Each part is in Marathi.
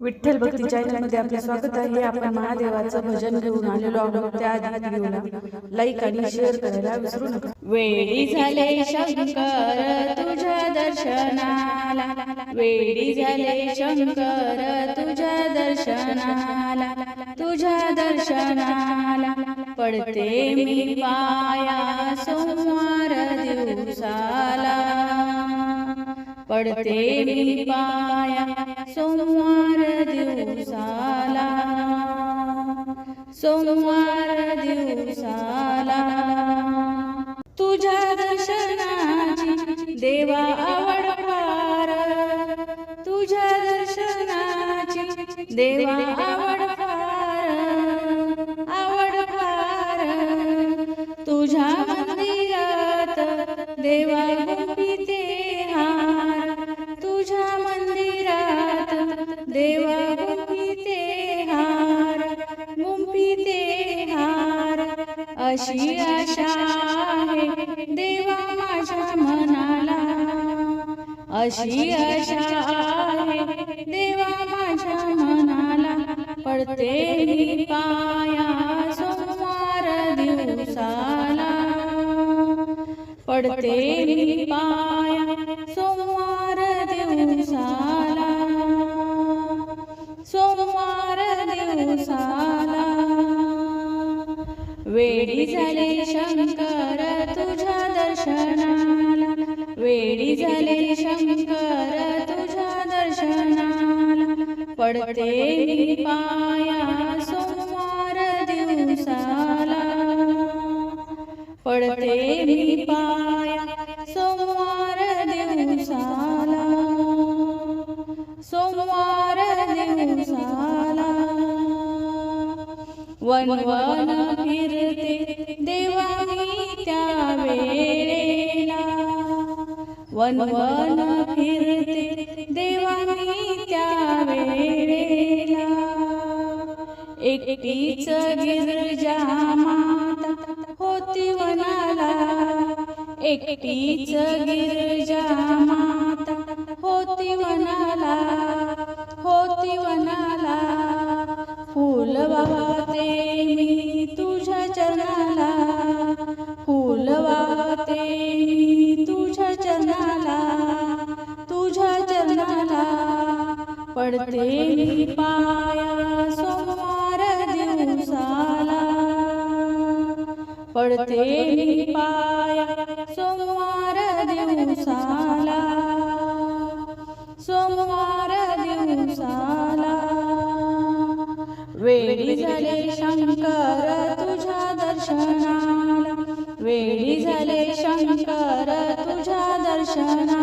विठ्ठल भक्ती चॅनलमध्ये आपले स्वागत आहे. आपण महादेवाचं भजन घेऊन आलेलो आहोत व्हिडिओला लाईक आणि शेअर करायला विसरू नका. वेडी झाले शंकर तुझ्या दर्शनाला. वेडी झाले शंकर तुझ्या दर्शनाला. तुझ्या दर्शनाला. पडते मी पाया सोमवार दिवसाला. पडते मी पाया सोमवार सोमवार दिवसाला. तुझ्या दर्शनाची देवा आवड फार तुझ्या दर्शनाची देवा आवड अशी आशा आहे देवा माझ्या मनाला. अशी आशा आहे देवा माझ्या मनाला. पडते पाया सोमवार दिवसाला. पडते मी वेडी झाले शंकर तुझ्या दर्शनाला. वेडी झाले शंकर तुझ्या दर्शनाला. पडते मी पाया सोमवार दिवसाला. पडते मी पाया सोमवार वन वन फिरते देवा मी त्या वेळेला. वन वन फिरते देवा मी त्या वेळेला. एकटीच गिरजा माता होती वनाला. एकटीच गिरजा माता होती वनाला. होती वनाला. फुल बाबा पडते मी पाया सोमवार दिवसाला. पडते मी पाया सोमवार दिवसाला. सोमवार दिवसाला. वेडी झाले शंकर तुझ्या दर्शनाला. वेडी झाले शंकर तुझ्या दर्शना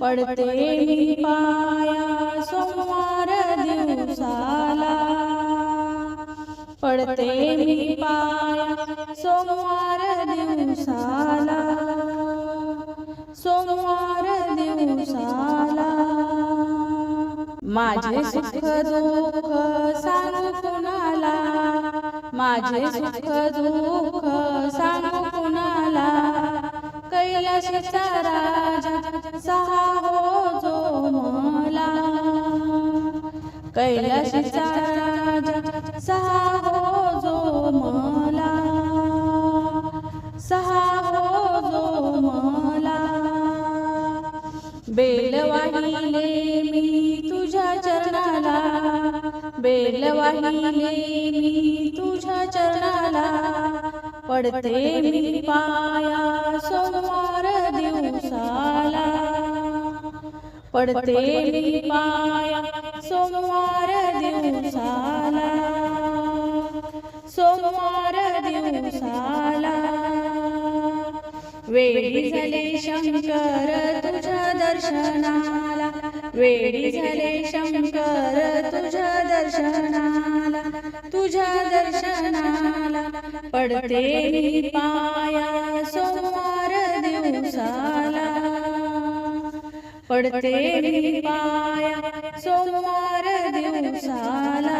पडते मी पाया सोमवार दिवसाला. पडते मी पाया सोमवार दिवसाला. सोमवार दिवसाला. माझे सुख दुःख सांग कुणाला? माझे सुख दुःख सांग कुणाला? कैलाशीचा राजा सहा हो जो मला. कैलाशीचा राजा सहा हो जो मला. सहा हो जो मला. बेल वाहिले मी तुझ्या चरणाला. बेल वाहिले मी तुझ्या चरणाला. पडते मी पाया सोमवार दिवसाला. पडते मी पाया सोमवार दिवसाला. सोमवार दिवसाला. वेडी झाले शंकर तुझ्या दर्शनाला. वेडी झाले शंकर तुझ्या दर्शनाला. तुझ्या दर्शनाला पडते पाया सोमवार दिवसाला. पडते पाया सोमवार दिवसाला.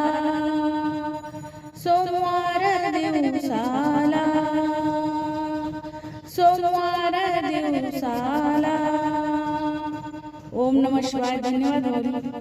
सोमवार दिवसाला. सोमवार दिवसाला. ओम नम शिवाय. धन्यवाद.